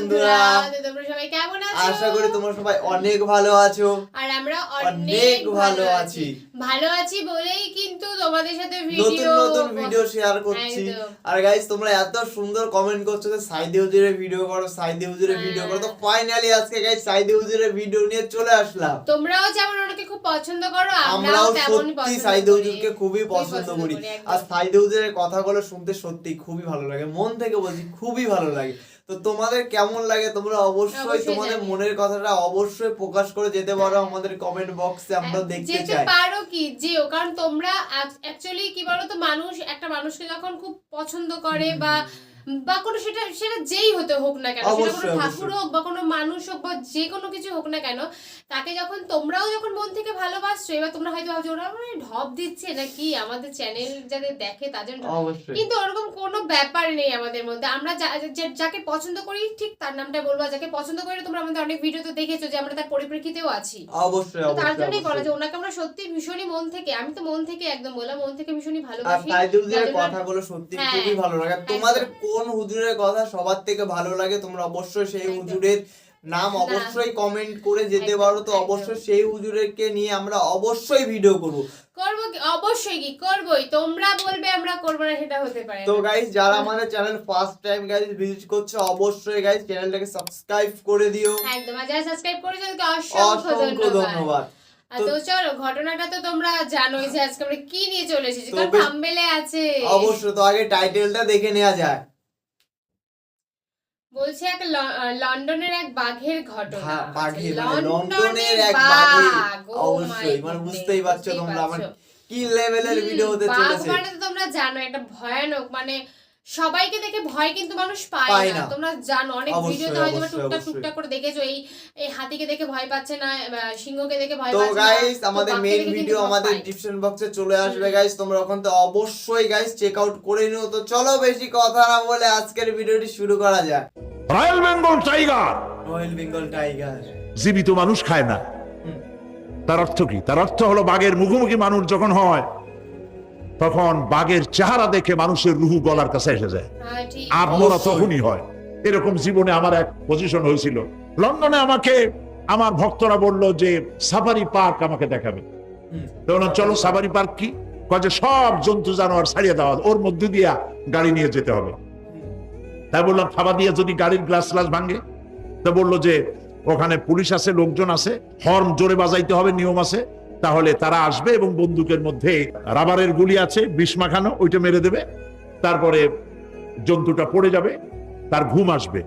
বন্ধুরা তোমরা সবাই কেমন আছো? আশা করি তোমরা সবাই অনেক ভালো আছো। আর আমরা অনেক অনেক ভালো ভালো আছি। আছি। ভালো আছি বলেই কিন্তু তোমাদের সাথে ভিডিও নতুন ভিডিও শেয়ার করছি। আর গাইস তোমরা এত সুন্দর কমেন্ট করছ যে সাইদি হুজুরের ভিডিও করো সাইদি হুজুরের হ্যাঁ। ভিডিও করো। তো ফাইনালি আজকে গাইস সাইদি হুজুরের ভিডিও নিয়ে চলে আসলাম। তোমরাও যেমন ওনাকে খুব পছন্দ করো আমরাও সত্যি হুজুরকে খুবই পছন্দ করি। আর সাইদি হুজুরের কথাগুলো শুনতে সত্যি খুবই ভালো লাগে। মন থেকে বলছি খুবই ভালো লাগে। তো তোমাদের কেমন লাগে? তোমরা অবশ্যই তোমাদের মনের কথাটা অবশ্যই প্রকাশ করে যেতে পারো আমাদের কমেন্ট বক্সে আমরা দেখতে যেতে চাই। পারো কি? যেও কারণ তোমরা অ্যাকচুয়ালি কি বলো তো মানুষ একটা মানুষকে যখন খুব পছন্দ করে বা বা কোনো সেটা সেটা যেই হতে হোক না কেন সেটা কোনো ঠাকুর হোক বা কোনো মানুষ হোক বা যে কোনো কিছু হোক না কেন তাকে যখন তোমরাও যখন মন থেকে ভালোবাসছো এবার তোমরা হয়তো ভাবছ ওরা মানে ঢপ দিচ্ছে নাকি? আমাদের চ্যানেল যাদের দেখে তাদের কিন্তু ওরকম কোনো ব্যাপার নেই আমাদের মধ্যে। আমরা যাকে পছন্দ করি ঠিক তার নামটা বলব যাকে পছন্দ করি তোমরা আমাদের অনেক ভিডিও তো দেখেছ যে আমরা তার পরিপ্রেক্ষিতেও আছি। অবশ্যই তার জন্যই বলা। যে ওনাকে আমরা সত্যি ভীষণই মন থেকে আমি তো মন থেকে একদম বললাম মন থেকে ভীষণই ভালোবাসি। হুজুরের কথাগুলো সত্যি হ্যাঁ, খুবই ভালো লাগে। তোমাদের কোন হুজুরের কথা সবার থেকে ভালো লাগে তোমরা অবশ্যই সেই হুজুরের নাম অবশ্যই কমেন্ট করে যেতে পারো তো অবশ্যই সেই হুজুরেরকে নিয়ে আমরা অবশ্যই ভিডিও করব। করব? অবশ্যই কি? করবোই। তোমরা বলবে আমরা করব না সেটা হতে পারে তো। গাইস যারা আমাদের channel first time guys visit করছে অবশ্যই গাইস চ্যানেলটাকে সাবস্ক্রাইব করে দিও। একদম। আর যারা সাবস্ক্রাইব করেছ তাদেরকে অসংখ্য ধন্যবাদ। তো- চলো ঘটনাটা তো তোমরা জানোই যে আজকে আমরা কি নিয়ে চলে এসেছি। কারণ বেশ- আছে। অবশ্যই তো আগে টাইটেলটা দেখে নেওয়া যায় বলছে এক লন্ডনের এক বাঘের ঘটনা বাঘের আচ্ছা, মানে লন্ডনের এক বাঘ। Oh অবশ্যই মানে বুঝতেই পারছ তোমরা আমার কি লেভেলের ভিডিও হতে বাঘ মানে তো তোমরা জানো একটা ভয়ানক মানে সবাইকে দেখে ভয় কিন্তু মানুষ পায় না। তোমরা জানো অনেক ভিডিওতে হয়তো টুকটাক। টুকটাক করে দেখেছ এই এই হাতিকে দেখে ভয় পাচ্ছে না সিংহকে দেখে ভয় পাচ্ছে না গাইস আমাদের মেইন ভিডিও আমাদের। ডিসক্রিপশন বক্সে চলে আসবে গাইস তোমরা ওখান থেকে অবশ্যই গাইস চেক আউট করে নিও। তো চলো বেশি কথা না বলে আজকের ভিডিওটি শুরু করা যাক। Royal Bengal tiger royal Bengal tiger জীবিত মানুষ খায় না। তার অর্থ কি? তার অর্থ হলো বাঘের মুখোমুখি মানুষ যখন হয় তখন বাঘের চেহারা দেখে মানুষের রুহু গলার কাছে এসে যায়। আর মোরা তখনই হয়। এরকম জীবনে আমার এক পজিশন হয়েছিল। লন্ডনে আমাকে আমার ভক্তরা বলল যে সাফারি পার্ক আমাকে দেখাবে। চলো সাফারি পার্ক কি? কয় যে সব জন্তু জানোয়ার ছাড়িয়ে দেওয়া ওর মধ্যে দিয়া গাড়ি নিয়ে যেতে হবে। তাই বললাম থাবা দিয়ে যদি গাড়ির গ্লাস গ্লাস ভাঙে? তো বলল যে ওখানে পুলিশ আছে লোকজন আছে। হর্ন জোরে বাজাইতে হবে নিয়ম আছে। তাহলে তারা আসবে এবং বন্দুকের মধ্যে রাবারের গুলি আছে বিষ মাখানো ওইটা মেরে দেবে। তারপরে জন্তুটা পড়ে যাবে তার ঘুম আসবে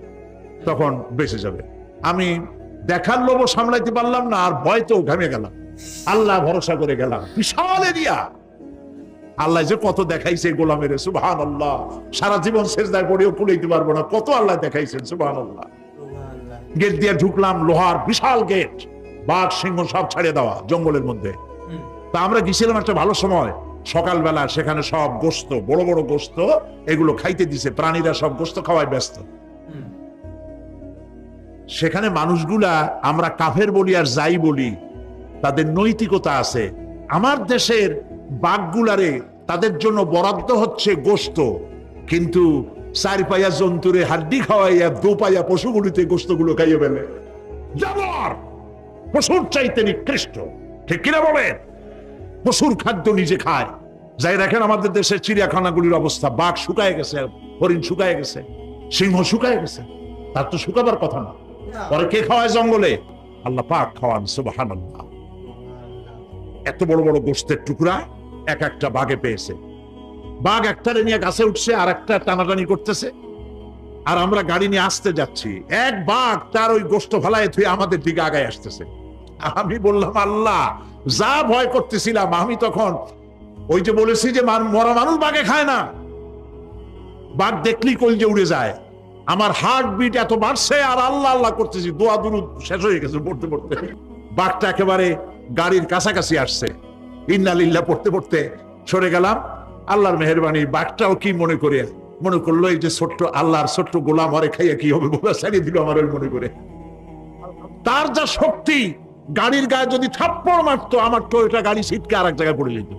তখন বেঁচে যাবে। আমি দেখার লোভ সামলাইতে পারলাম না আর ভয় তো ঘামে গেলাম। আল্লাহ ভরসা করে গেলাম। বিশাল এরিয়া। আল্লাহ যে কত দেখাইছে গোলামের সুবহান আল্লাহ সারা জীবন শেষদায় পড়েও কুলাইতে পারব না। কত আল্লাহ দেখাইছেন সুবহান আল্লাহ গেট দিয়ে ঢুকলাম লোহার বিশাল গেট। বাঘ, সিংহ সব ছাড়িয়ে দেওয়া জঙ্গলের মধ্যে। তা আমরা গেছিলাম একটা ভালো সময়। সকালবেলা সেখানে সব গোস্ত, বড় বড় গোস্ত, এগুলো খাইতে দিছে। প্রাণীরা সব গোস্ত খাওয়ায় ব্যস্ত। সেখানে মানুষগুলা, আমরা কাফের বলি আর যাই বলি, তাদের নৈতিকতা আছে। আমার দেশের বাঘগুলারে তাদের জন্য বরাদ্দ হচ্ছে গোস্ত। কিন্তু চার পাইয়া জন্তুরে হাড্ডি খাওয়াইয়া দু পাইয়া পশুগুলিতে গোস্তগুলো খাইয়ে ফেলে। জানোয়ার পশুর চাইতে নিকৃষ্ট। ঠিক কিনা বলেন? পশুর খাদ্য নিজে খায়। যাই দেখেন, আমাদের দেশের চিড়িয়াখানাগুলির অবস্থা। বাঘ শুকায় গেছে, হরিণ শুকায় গেছে, সিংহ শুকায় গেছে। তার তো শুকাবার কথা না। পরে কে খাওয়ায় জঙ্গলে? আল্লাহ পাক খাওয়ান সুবাহান এত বড় বড় গোস্তের টুকরা এক একটা বাঘে পেয়েছে। বাঘ একটারে নিয়ে গাছে উঠছে, আর একটা টানাটানি করতেছে। আর আমরা গাড়ি নিয়ে আসতে যাচ্ছি। এক বাঘ তার ওই গোস্ত ফেলায় থুয়ে আমাদের দিকে আগায় আসতেছে। আমি বললাম, আল্লাহ, যা ভয় করতেছিলাম, আমি তখন ওই যে বলেছি যে মরা মানুষ বাঘে খায় না। বাঘ দেখলি কলজে উড়ে যায়। আমার হার্ট বিট এত বাড়ছে আর আল্লাহ আল্লাহ করতেছি। দোয়া, দুরুদ শেষ হয়ে গেছে পড়তে পড়তে। বাঘটা একেবারে গাড়ির কাছাকাছি আসছে। ইন্নালিল্লাহ পড়তে পড়তে সরে গেলাম। আল্লাহর মেহরবানি, বাঘটাও কি মনে করে? মনে করল এই যে ছোট্ট আল্লাহর ছোট্ট গোলাম হরে খাইয়া কি হবে বোঝা ছাড়িয়ে দিল আমার ওই মনে করে। তার যা শক্তি গাড়ির গায়ে যদি থাপ্পড় মারতো আমার তো এটা গাড়ি ছিটকে আর এক জায়গায় পড়ে যেত।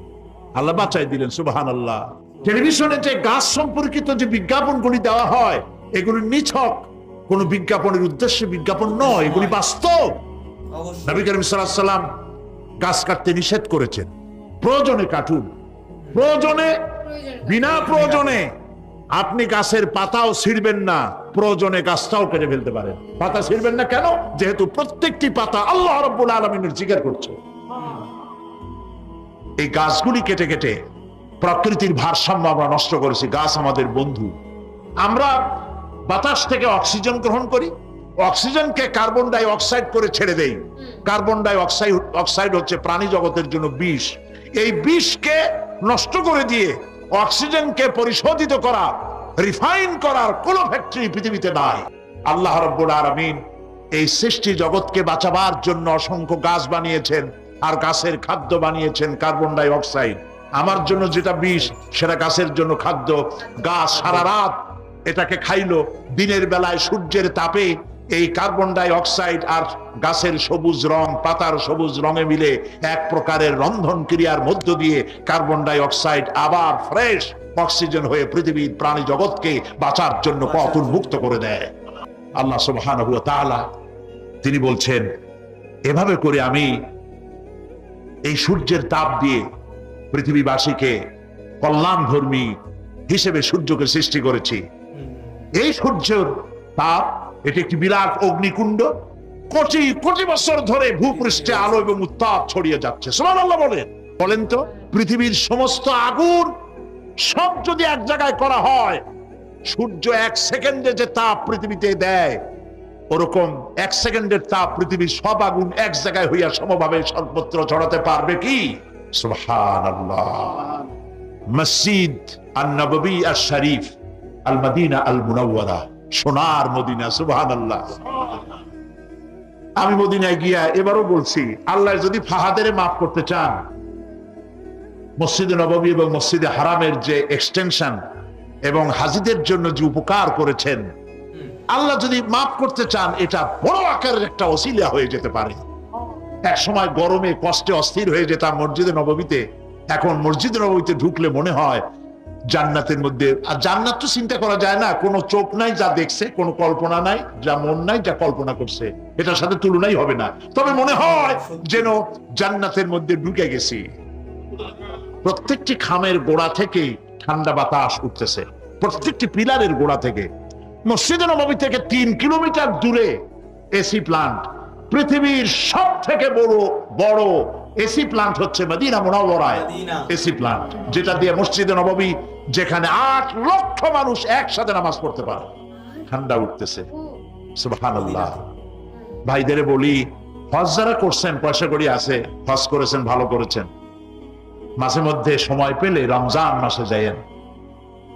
আল্লাহ বাঁচাই দিলেন সুবাহান আল্লাহ টেলিভিশনে যে গাছ সম্পর্কিত যে বিজ্ঞাপনগুলি দেওয়া হয় এগুলি নিছক। কোন বিজ্ঞাপনের উদ্দেশ্যে বিজ্ঞাপন নয় এগুলি বাস্তব। নবী করিম সাল্লাম গাছ কাটতে নিষেধ করেছেন। প্রয়োজনে কাটুন। প্রয়োজনে। বিনা প্রয়োজনে। আপনি গাছের পাতাও ছিঁড়বেন না, প্রয়োজনে গাছটাও কেটে ফেলতে পারেন। পাতা ছিঁড়বেন না কেন? যেহেতু প্রত্যেকটি পাতা আল্লাহ রব্বুল আলমিনের জিজ্ঞার করছে। এই গাছগুলি কেটে কেটে প্রকৃতির ভারসাম্য আমরা নষ্ট করেছি। গাছ আমাদের বন্ধু। আমরা বাতাস থেকে অক্সিজেন গ্রহণ করি। অক্সিজেনকে কার্বন ডাই অক্সাইড করে ছেড়ে দেই। কার্বন ডাই অক্সাইড অক্সাইড হচ্ছে প্রাণী জগতের জন্য বিষ। এই বিষকে নষ্ট করে দিয়ে অক্সিজেনকে পরিশোধিত করা, রিফাইন করার কোন ফ্যাক্টরি পৃথিবীতে নাই। আল্লাহ রব্বুল আলামিন এই সৃষ্টি জগৎকে বাঁচাবার জন্য অসংখ্য গাছ বানিয়েছেন আর গাছের খাদ্য বানিয়েছেন কার্বন ডাই অক্সাইড আমার জন্য যেটা বিষ, সেটা গাছের জন্য খাদ্য। গাছ সারা রাত এটাকে খাইলো, দিনের বেলায় সূর্যের তাপে এই কার্বন ডাই অক্সাইড আর গাছের সবুজ রং, পাতার সবুজ রঙে মিলে এক প্রকারের রন্ধন ক্রিয়ার মধ্য দিয়ে কার্বন ডাই অক্সাইড আবার ফ্রেশ অক্সিজেন হয়ে পৃথিবীর প্রাণী জগৎকে বাঁচার জন্য পথ উন্মুক্ত করে দেয়। আল্লাহ তাআলা তিনি বলছেন, এভাবে করে আমি এই সূর্যের তাপ দিয়ে পৃথিবীবাসীকে কল্যাণধর্মী হিসেবে সূর্যকে সৃষ্টি করেছি। এই সূর্যের তাপ এটি একটি বিরাট অগ্নিকুণ্ড। কোটি কোটি বছর ধরে ভূপৃষ্ঠে আলো এবং উত্তাপ ছড়িয়ে যাচ্ছে। আল্লাহ বলেন। বলেন তো, পৃথিবীর সমস্ত আগুন সব যদি এক জায়গায় করা হয়, সূর্য এক সেকেন্ডে যে তাপ পৃথিবীতে দেয়, ওরকম এক সেকেন্ডের তাপ পৃথিবীর সব আগুন এক জায়গায় হইয়া সমভাবে সর্বত্র ছড়াতে পারবে কি? মসজিদ আল নববী আর শরীফ আল মদিনা আল মুনাওয়ারা সোনার মদিনা, সুবহানাল্লাহ। আমি মদিনায় গিয়া এবারও বলছি, আল্লাহ যদি ফাহাদের মাফ করতে চান, মসজিদে নববী এবং মসজিদে হারামের যে এক্সটেনশন এবং হাজিদের জন্য যে উপকার করেছেন, আল্লাহ যদি মাফ করতে চান, এটা বড় আকারের একটা অসিলা হয়ে যেতে পারে। এক সময় গরমে কষ্টে অস্থির হয়ে যেতাম মসজিদে নববীতে, এখন মসজিদে নববীতে ঢুকলে মনে হয় জান্নাতের মধ্যে। আর জান্নাত তো চিন্তা করা যায় না কোনো চোখ নাই যা দেখছে কোনো কল্পনা নাই যা মন নাই যা কল্পনা করছে। এটার সাথে তুলনাই হবে না। তবে মনে হয় যেন জান্নাতের মধ্যে ঢুকে গেছি। প্রত্যেকটি খামের গোড়া থেকে ঠান্ডা বাতাস উঠতেছে। প্রত্যেকটি পিলারের গোড়া থেকে। মসজিদে নবমী থেকে তিন কিলোমিটার দূরে এসি প্লান্ট পৃথিবীর সব থেকে বড় বড় এসি প্লান্ট হচ্ছে মদিনা মদিনা। এসি প্লান্ট যেটা দিয়ে মসজিদে নবমী যেখানে আট লক্ষ মানুষ একসাথে নামাজ পড়তে পারে। ঠান্ডা উঠতেছে। ভাইদের বলি, হজ যারা করছেন, পয়সা করি আছে, হজ করেছেন, ভালো করেছেন। মাঝে মধ্যে সময় পেলে রমজান মাসে যায়েন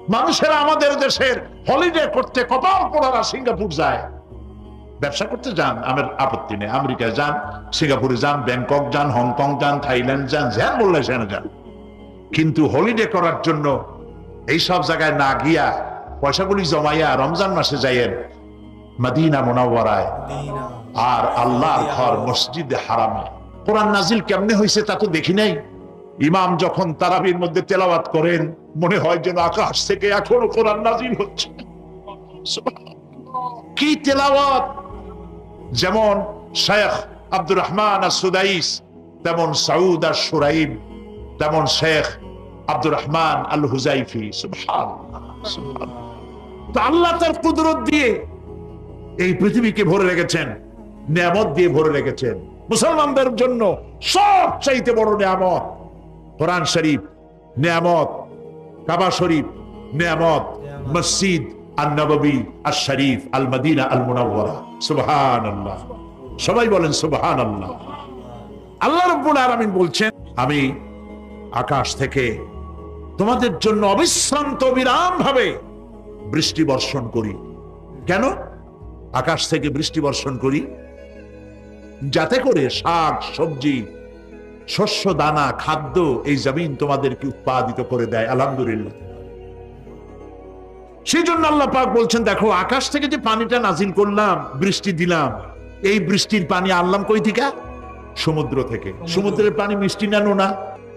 মানুষেরা আমাদের দেশের হলিডে করতে কপাল পোড়ারা সিঙ্গাপুর যায়। ব্যবসা করতে যান, আমার আপত্তি নেই। আমেরিকায় যান, সিঙ্গাপুরে যান, ব্যাংকক যান, হংকং যান, থাইল্যান্ড যান যান বললে সেখানে যান। কিন্তু হলিডে করার জন্য এই সব জায়গায় না গিয়া পয়সাগুলি জমাইয়া রমজান মাসে যাইয়েন মদিনা মোনাওয়ারায়। মদিনা। আর আল্লাহর ঘর মসজিদে হারামে। কোরআন নাজিল কেমনে হয়েছে তা তো দেখি নাই। ইমাম যখন তারাবির মধ্যে তেলাওয়াত করেন মনে হয় যেন আকাশ থেকে এখনও কোরআন নাজিল হচ্ছে। কি তেলাওয়াত? যেমন শেখ আব্দুর রহমান আর সুদাইস তেমন সাউদ আর সুরাইব তেমন শেখ আব্দুর রহমান আল হুজাইফি আল্লাহ তার কুদরত দিয়ে এই পৃথিবীকে ভরে রেখেছেন, নিয়ামত দিয়ে ভরে রেখেছেন। মুসলমানদের জন্য সব চাইতে বড় নিয়ামত কোরআন শরীফ, নিয়ামত কাবা শরীফ, নিয়ামত মসজিদ আল নববী আর শরীফ আল মদিনা আল মুনাওয়ারা সুবহানাল্লাহ। সবাই বলেন সুবহানাল্লাহ। আল্লাহ রাব্বুল আলামিন বলছেন, আমি আকাশ থেকে তোমাদের জন্য অবিশ্রান্ত বিরাম ভাবে বৃষ্টি বর্ষণ করি। কেন? আকাশ থেকে বৃষ্টি বর্ষণ করি। যাতে করে শাক সবজি শস্য দানা খাদ্য এই জমিন তোমাদেরকে উৎপাদিত করে দেয় আলহামদুলিল্লাহ। সেই জন্য আল্লাহ পাক বলছেন দেখো আকাশ থেকে যে পানিটা নাজিল করলাম বৃষ্টি দিলাম এই বৃষ্টির পানি আনলাম কই থেকে? সমুদ্র থেকে। সমুদ্রের পানি মিষ্টি না নোনা?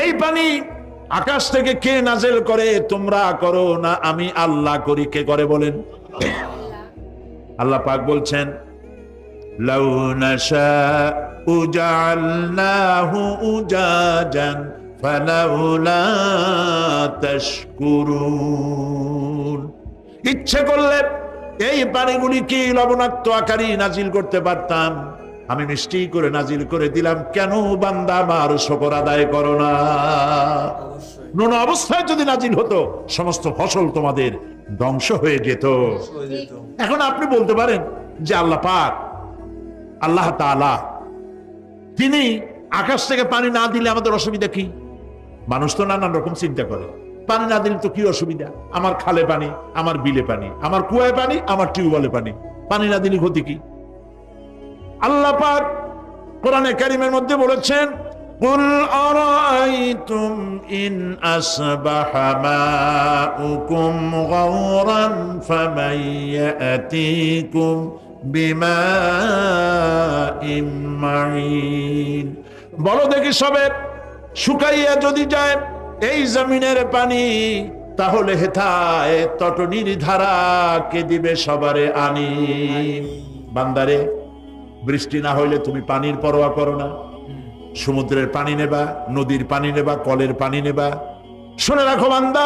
এই পানি আকাশ থেকে কে নাজেল করে? তোমরা করো না, আমি আল্লাহ করি। কে করে বলেন? আল্লাহ পাক বলছেন ইচ্ছে করলে এই পানিগুলি কি লবণাক্ত আকারই নাজিল করতে পারতাম? আমি মিষ্টি করে নাজিল করে দিলাম কেন বান্দা আমার শকর আদায় করো না? নুন অবস্থায় যদি নাজিল হতো সমস্ত ফসল তোমাদের ধ্বংস হয়ে যেত। এখন আপনি বলতে পারেন যে আল্লাহ পাক আল্লাহ তাআলা তিনি আকাশ থেকে পানি না দিলে আমাদের অসুবিধা কি? মানুষ তো নানান রকম চিন্তা করে। পানি না দিলে তো কি অসুবিধা? আমার খালে পানি আমার বিলে পানি আমার কুয়ায় পানি আমার টিউবওয়েলে পানি। পানি না দিলে ক্ষতি কি? আল্লাহ পাক কোরআনে কারিমের মধ্যে বলেছেন قل أرأيتم إن أصبح ماؤكم غورا فمن يأتيكم بماء معين বলো দেখি সবে শুকাইয়া যদি যায় এই জমিনের পানি তাহলে হেথায় তটনির ধারা কে দিবে সবারে আনি বান্দারে বৃষ্টি না হইলে তুমি পানির পরোয়া করো না। সমুদ্রের পানি নেবা নদীর পানি নেবা কলের পানি নেবা। শুনে রাখো বান্দা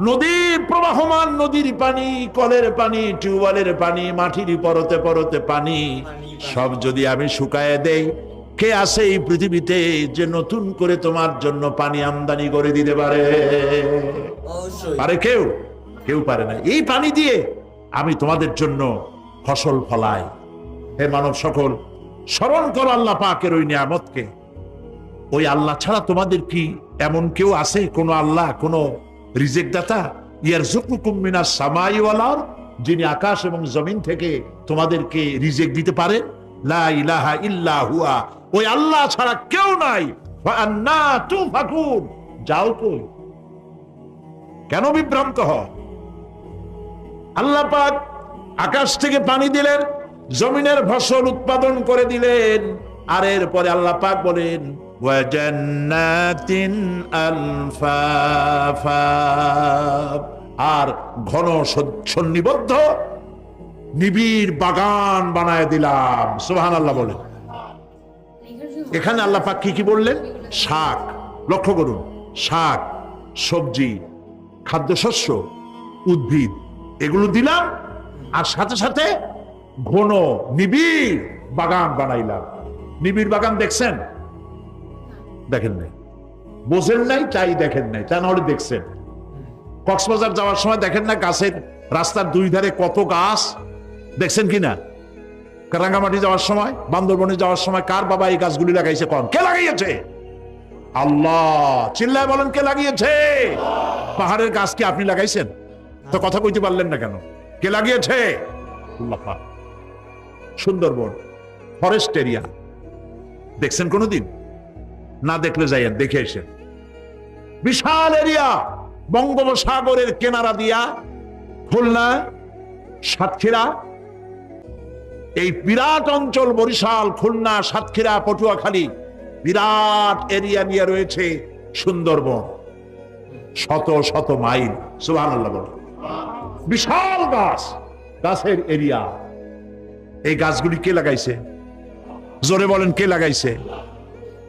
নদীর প্রবাহমান নদীর পানি কলের পানি টিউবওয়েলের পানি মাটির পরতে পরতে পানি সব যদি আমি শুকায় দেই কে আছে এই পৃথিবীতে যে নতুন করে তোমার জন্য পানি আমদানি করে দিতে পারে? পারে কেউ? কেউ পারে না। এই পানি দিয়ে আমি তোমাদের জন্য ফসল ফলাই। হে মানব সকল, স্মরণ করো আল্লাহ পাকের ওই নিয়ামতকে। ওই আল্লাহ ছাড়া তোমাদের কি এমন কেউ আছে? কোন আল্লাহ, কোন রিজেক্ট দাতা ইয়ার জুকুমিনা সামাইওয়ালার যিনি আকাশ এবং জমিন থেকে তোমাদেরকে রিজেক্ট দিতে পারে। লা ইলাহা ইল্লা হুয়া। ওই আল্লাহ ছাড়া কেউ নাই। ফাআন্না তুফাকুন। যাও কই কেন বিভ্রান্ত হ আল্লাহ পাক আকাশ থেকে পানি দিলেন জমিনের ফসল উৎপাদন করে দিলেন। আর এরপরে আল্লাহ পাক বলেন আর ঘন সন- সন্নিবদ্ধ, নিবিড় বাগান বানায় দিলাম। সুবহান আল্লাহ বলেন। এখানে আল্লাহ পাক কি কি বললেন? শাক, লক্ষ্য করুন। শাক, সবজি, খাদ্যশস্য, উদ্ভিদ, এগুলো দিলাম। আর সাথে সাথে ঘন নিবিড় বাগান বানাইলাম। নিবিড় বাগান দেখছেন? দেখেন নাই। বোঝেন নাই, তাই দেখেন নাই। তা নাহলে দেখছেন। কক্সবাজার যাওয়ার সময় দেখেন না গাছের রাস্তার দুই ধারে কত গাছ? দেখছেন কিনা রাঙ্গামাটি যাওয়ার সময়, বান্দরবনে যাওয়ার সময় কার বাবা এই গাছগুলি লাগাইছে কন? কে লাগিয়েছে? আল্লাহ। চিল্লায় বলেন, কে লাগিয়েছে? পাহাড়ের গাছ কি আপনি লাগাইছেন? তো কথা কইতে পারলেন না কেন? কে লাগিয়েছে? আল্লাহ। সুন্দরবন ফরেস্ট এরিয়া দেখছেন কোনোদিন? না দেখলে যাইয়েন দেখে এসেন বিশাল এরিয়া বঙ্গোপসাগরের কেনারা দিয়া, খুলনা, সাতক্ষীরা। এই বিরাট অঞ্চল, বরিশাল, খুলনা, সাতক্ষীরা, পটুয়াখালী, বিরাট এরিয়া নিয়ে রয়েছে সুন্দরবন। শত শত মাইল। সুহান বিশাল গাছ, গাছের এরিয়া এই গাছগুলি কে লাগাইছে? জোরে বলেন, কে লাগাইছে?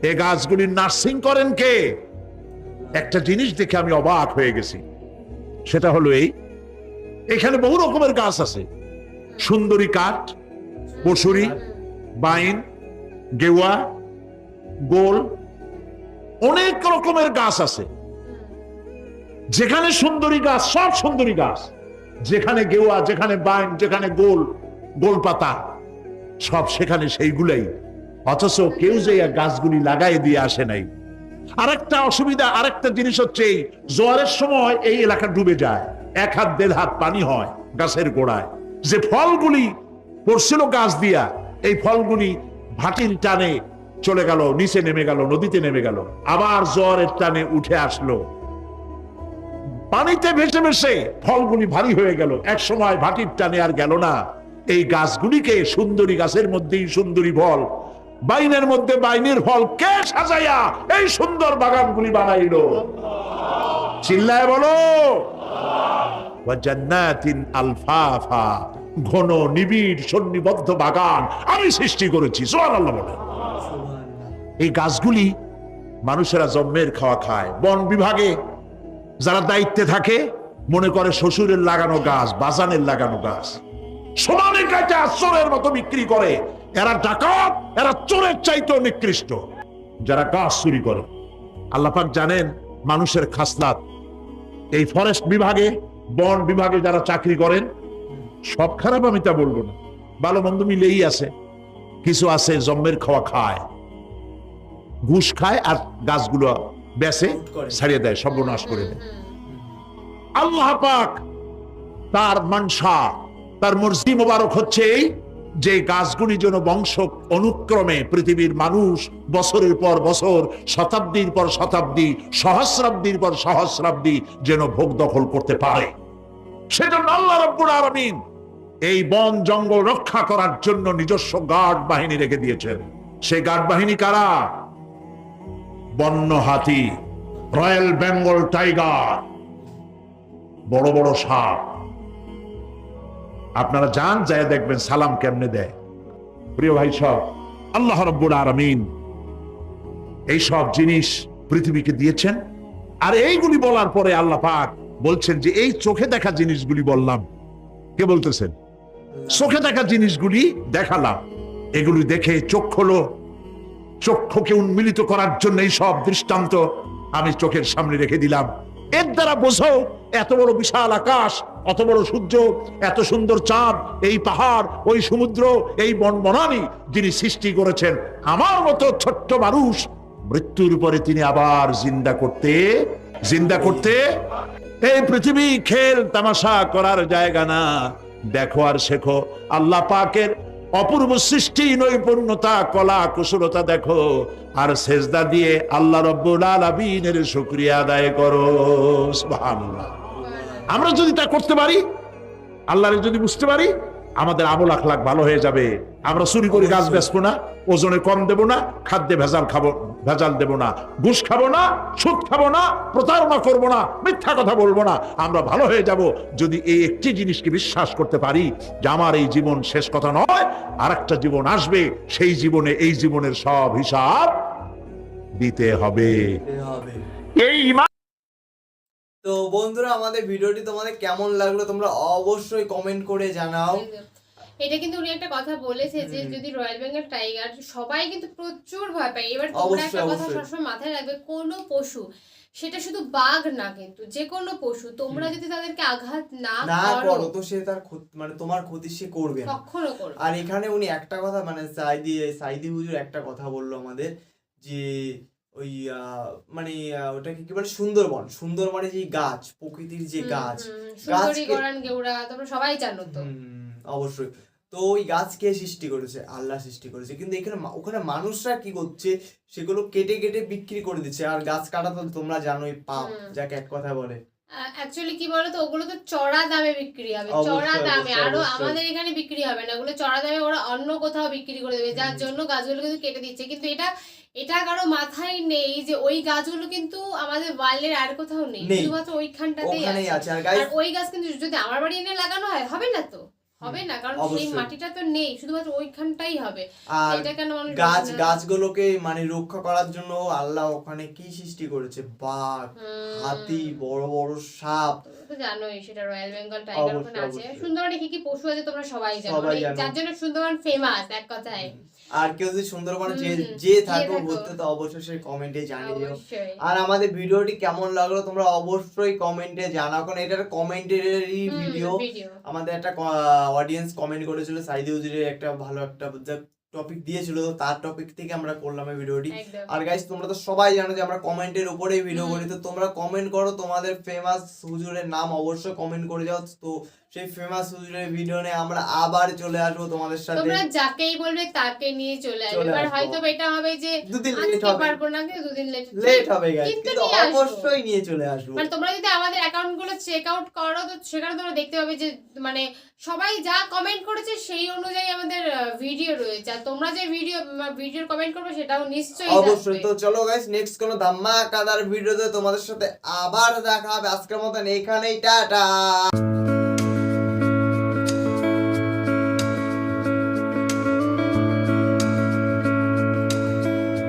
এই গাছগুলি নার্সিং করেন কে? একটা জিনিস দেখে আমি অবাক হয়ে গেছি। সেটা হলো এই, এখানে বহু রকমের গাছ আছে। সুন্দরী কাঠ বসুরি বাইন, গেওয়া, গোল, অনেক রকমের গাছ আছে। যেখানে সুন্দরী গাছ, সব সুন্দরী গাছ। যেখানে গেওয়া, যেখানে বাইন, যেখানে গোল গোল পাতা সব সেখানে সেইগুলাই। অথচ কেউ যে গাছগুলি লাগাই দিয়ে আসে নাই। আরেকটা অসুবিধা, আরেকটা জিনিস হচ্ছে জোয়ারের সময় এই এলাকা ডুবে যায়। এক হাত, দেড় হাত পানি হয় গাছের গোড়ায়। যে ফলগুলি পড়ছিল গাছ দিয়া, এই ফলগুলি ভাটির টানে চলে গেল, নিচে নেমে গেল, নদীতে নেমে গেল। আবার জ্বরের টানে উঠে আসলো। পানিতে ভেসে ভেসে ফলগুলি ভারী হয়ে গেল। এক সময় ভাটির টানে আর গেল না। এই গাছগুলিকে সুন্দরী গাছের মধ্যেই সুন্দরী ফল। বাইনের মধ্যে বাইনের ফল কে সাজাইয়া এই সুন্দর বাগানগুলি বানাইল? চিল্লায় বলো। আলফাফা, ঘন নিবিড় সন্নিবদ্ধ বাগান আমি সৃষ্টি করেছি এই গাছগুলি মানুষেরা জন্মের খাওয়া খায়, বন বিভাগে যারা দায়িত্বে থাকে, মনে করে শ্বশুরের লাগানো গাছ, বাজানের লাগানো গাছ। সমানে কাছে চোরের মতো বিক্রি করে। এরা ডাকাত, এরা চোরের চাইতেও নিকৃষ্ট। যারা গাছ চুরি করে। আল্লাপাক জানেন মানুষের খাসলাত এই ফরেস্ট বিভাগে, বন বিভাগে যারা চাকরি করেন, সব খারাপ আমি তা বলব না। ভালো মন্দ মিলেই আছে। কিছু আছে জম্মের খাওয়া খায়। ঘুষ খায় আর গাছগুলো বেসে ছাড়িয়ে দেয়, সর্বনাশ করে দেয়। আল্লাহ পাক তার মানসা তার মর্জি মোবারক হচ্ছে এই যে গাছগুলি যেন বংশ অনুক্রমে পৃথিবীর মানুষ বছরের পর বছর, শতাব্দীর পর শতাব্দী, সহস্রাব্দীর পর সহস্রাব্দী যেন ভোগ দখল করতে পারে। সেজন্য আল্লাহ রব্বুল আলামিন এই বন জঙ্গল রক্ষা করার জন্য নিজস্ব গার্ড বাহিনী রেখে দিয়েছেন। সেই গার্ড বাহিনী কারা? বন্য হাতি, রয়্যাল বেঙ্গল টাইগার, বড় বড় সাপ। আপনারা যান যায় দেখবেন সালাম কেমনে দেয়। প্রিয় ভাই, সব আল্লাহ রব্বুল আরামিন এই সব জিনিস পৃথিবীকে দিয়েছেন। আর এইগুলি বলার পরে আল্লাহ পাক বলছেন যে, এই চোখে দেখা জিনিসগুলি বললাম। কে বলতেছেন? চোখে দেখা জিনিসগুলি দেখালাম। এগুলি দেখে চোখ হলো চক্ষুকে উন্মিলিত করার জন্য এই সব দৃষ্টান্ত আমি চোখের সামনে রেখে দিলাম। এর দ্বারা বোঝো এত বড় বিশাল আকাশ অত বড় সূর্য, এত সুন্দর চাঁদ, এই পাহাড়, ওই সমুদ্র, এই বনবনানি যিনি সৃষ্টি করেছেন। আমার মতো ছোট্ট মানুষ মৃত্যুর পরে তিনি আবার জিন্দা করতে জিন্দা করতে, এই পৃথিবী খেল তামাশা করার জায়গা না। দেখো আর শেখো, আল্লাহ পাকের অপূর্ব সৃষ্টি, নৈপুণ্যতা, কলা, কুশলতা দেখো, আর সেজদা দিয়ে আল্লাহ রব্বুল আলামিনের শুকরিয়া আদায় করো। সুবহানাল্লাহ। আমরা যদি তা করতে পারি আল্লাহরে যদি বুঝতে পারি আমাদের আমল আখলাক ভালো হয়ে যাবে। আমরা চুরি করে গাছ বেচবো না ওজনে কম দেব না খাদ্যে ভেজাল খাব ভেজাল দেব না ঘুষ খাব না সুদ খাব না প্রতারণা করব না মিথ্যা কথা বলব না আমরা ভালো হয়ে যাব। যদি এই একটি জিনিসকে বিশ্বাস করতে পারি যে আমার এই জীবন শেষ কথা নয় আর একটা জীবন আসবে সেই জীবনে এই জীবনের সব হিসাব দিতে হবে। এই তো বন্ধুরা আমাদের ভিডিওটি তোমাদের কেমন লাগল তোমরা অবশ্যই কমেন্ট করে জানাও। এটা কিন্তু উনি একটা কথা বলেছে যে যদি রয়্যাল বেঙ্গল টাইগার সবাই কিন্তু প্রচুর ভয় পায়। এবার তোমরা একটা কথা সবসময় মাথায় রাখবে কোনো পশু সেটা শুধু বাঘ না কিন্তু যে কোনো পশু তোমরা যদি তাদেরকে আঘাত না না করো তো সে তার মানে তোমার ক্ষতি সে করবে না। কখনো করো আর এখানে উনি একটা কথা মানে সাইদি সাইদি হুজুর একটা কথা বলল আমাদের যে ওই মানে ওটাকে কি বলে? সুন্দরবন। সুন্দরবনে যে গাছ প্রকৃতির যে গাছ সবাই জানো তো। অবশ্যই। তো ওই গাছ কে সৃষ্টি করেছে আল্লাহ সৃষ্টি করেছে। কিন্তু এখানে ওখানে মানুষরা কি করছে? সেগুলো কেটে কেটে বিক্রি করে দিচ্ছে। আর গাছ কাটা তো তোমরা জানোই পাপ যাকে এক কথা বলে। অ্যাকচুয়ালি কি বলতো? ওগুলো তো চড়া দামে বিক্রি হবে চড়া দামে। আরও আমাদের এখানে বিক্রি হবে না। ওগুলো চড়া দামে ওরা অন্য কোথাও বিক্রি করে দেবে। যার জন্য গাছগুলো কিন্তু কেটে দিচ্ছে। কিন্তু এটা এটা কারও মাথায় নেই যে ওই গাছগুলো কিন্তু আমাদের ওয়ার্ল্ডের আর কোথাও নেই। শুধুমাত্র ওইখানটাতেই আছে। আর ওই গাছ কিন্তু যদি আমার বাড়ি এনে লাগানো হয় হবে না তো? হবে না কারণ সেই মাটিটা তো নেই শুধুমাত্র ওইখানটাই হবে। এটা কেন গাছ গাছগুলোকে মানে রক্ষা করার জন্য আল্লাহ ওখানে কি সৃষ্টি করেছে? বাঘ হাতি বড় বড় সাপ। তো জানোই সেটা রয়্যাল বেঙ্গল টাইগার ওখানে আছে। সুন্দরবনে কি কি পশু আছে তোমরা সবাই জানো মানে জানো। যার জন্য সুন্দরবন ফেমাস এক কথায়। আর কেউ যদি সুন্দরবনে যে যে থাকো। ঘুরতে তো অবশ্যই সেই কমেন্টে জানিয়ে দিও। আর আমাদের ভিডিওটি কেমন লাগল তোমরা অবশ্যই কমেন্টে জানাও কারণ এটা কমেন্টেরই ভিডিও ভিডিও আমাদের একটা অডিয়েন্স কমেন্ট করেছিল সাইদি উজিরের একটা ভালো একটা টপিক দিয়েছিল তার টপিক থেকে আমরা করলাম এই ভিডিওটি আর গাইস তোমরা তো সবাই জানো যে আমরা কমেন্টের উপরেই ভিডিও করি তো তোমরা কমেন্ট করো তোমাদের ফেমাস হুজুরের নাম অবশ্যই কমেন্ট করে যাও। তো সেই ফেমাস হুজুরের ভিডিও নিয়ে আমরা আবার চলে আসব তোমাদের সাথে। তোমরা যাকেই বলবে তাকে নিয়ে চলে আসবে। এবার হয়তো এটা হবে যে দুদিন লেট হবে। পারব না কিন্তু দুদিন লেট লেট হবে guys, কিন্তু। অবশ্যই নিয়ে চলে আসব। মানে তোমরা যদি আমাদের অ্যাকাউন্টগুলো চেক আউট করো তো সেখানে তোমরা দেখতে পাবে যে মানে সবাই যা কমেন্ট করেছে সেই অনুযায়ী আমাদের ভিডিও রয়েছে। তোমরা যে ভিডিও ভিডিওর কমেন্ট করবে সেটাও নিশ্চয়ই অবশ্যই। তো চলো গাইস নেক্সট কোনো ধামাকাদার ভিডিওতে তোমাদের সাথে আবার দেখা হবে। আজকের মতন এখানেই, টাটা!